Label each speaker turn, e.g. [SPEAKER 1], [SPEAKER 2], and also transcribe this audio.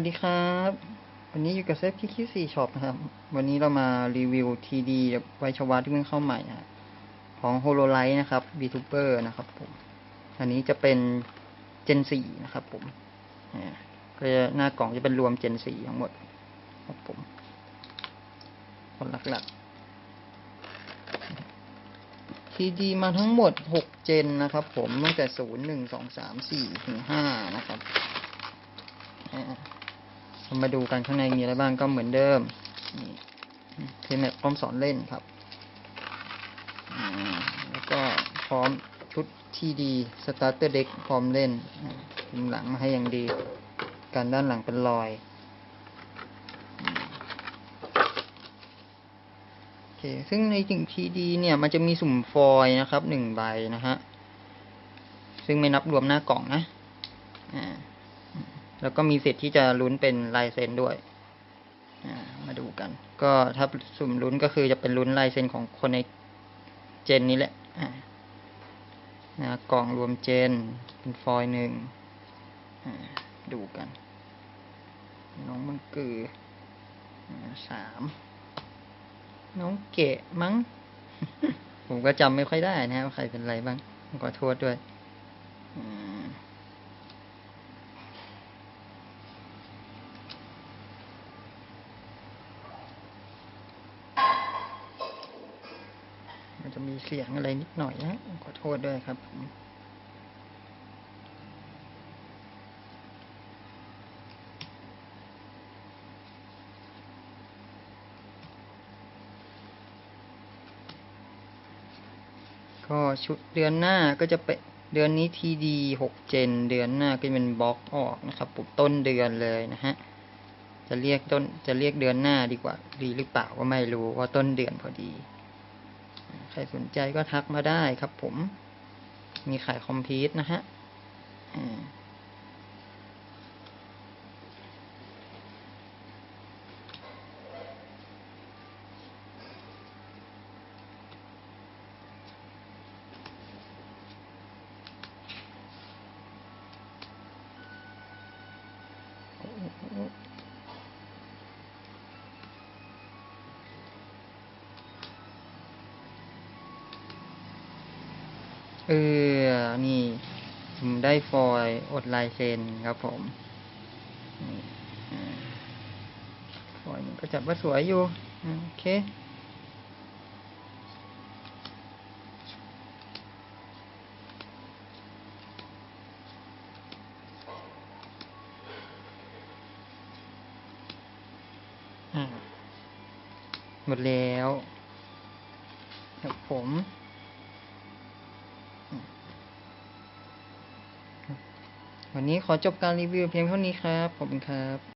[SPEAKER 1] วัสดีครับ วันนี้อยู่กับเซฟคิคิสี่ช็อปนะครับ วันนี้เรามารีวิวทีดีไวชวาที่เพิ่งเข้าใหม่นะของ HoloLite นะครับ VTuber นะครับผม อันนี้จะเป็น Gen 4นะครับผมก็จะหน้ากล่องจะเป็นรวม Gen 4ทั้งหมดครับผมคนหลักๆทีดีมาทั้งหมด6เจนนะครับผมตั้งแต่0 1 2 3 4ถึง5นะครับอ่า เรามาดูกันข้างในมีอะไรบ้างก็เหมือนเดิมนี่เทมแมปพร้อมสอนเล่นครับ แล้วก็พร้อมชุดทีดีสตาร์เตอร์เด็กพร้อมเล่นพิมหลังมาให้อย่างดี การด้านหลังเป็นรอยโอเคซึ่งในสิ่งทีดีเนี่ยมันจะมีสุ่มฟอยนะครับหนึ่งใบนะฮะ ซึ่งไม่นับรวมหน้ากล่องนะ อ่า แล้วก็มีสิทธิ์ที่จะลุ้นเป็นลายเซ็นด้วยมาดูกัน ก็ถ้าสุ่มลุ้นก็คือจะเป็นลุ้นลายเซ็นของคนในเจนนี้แหละนะกล่องรวมเจน เป็นฟอยล์หนึ่งดูกัน น้องมังกือสามน้องเกะมั้ง ผมก็จำไม่ค่อยได้นะครับใครเป็นอะไรบ้างขอโทษด้วยอ มัน จะมีเสียงอะไรนิดหน่อยนะขอโทษด้วยครับผมก็ชุดเดือนหน้าก็จะเป็นเดือนนี้ทีดีหกเจน เดือนหน้าก็เป็นบล็อกออกนะครับปุบต้นเดือนเลยนะฮะ จะเรียกต้นจะเรียกเดือนหน้าดีกว่าดีหรือเปล่าก็ไม่รู้ว่าต้นเดือนพอดี ใครสนใจก็ทักมาได้ครับผม มีขายคอมพิวต์นะฮะ เออ นี่ผมได้ฟอยล์อดลายเซ็นครับผมนี่ฟอยล์มันก็จับว่าสวยอยู่ โอเค หมดแล้วครับผม วันนี้ขอจบการรีวิวเพียงเท่านี้ครับ ขอบคุณครับ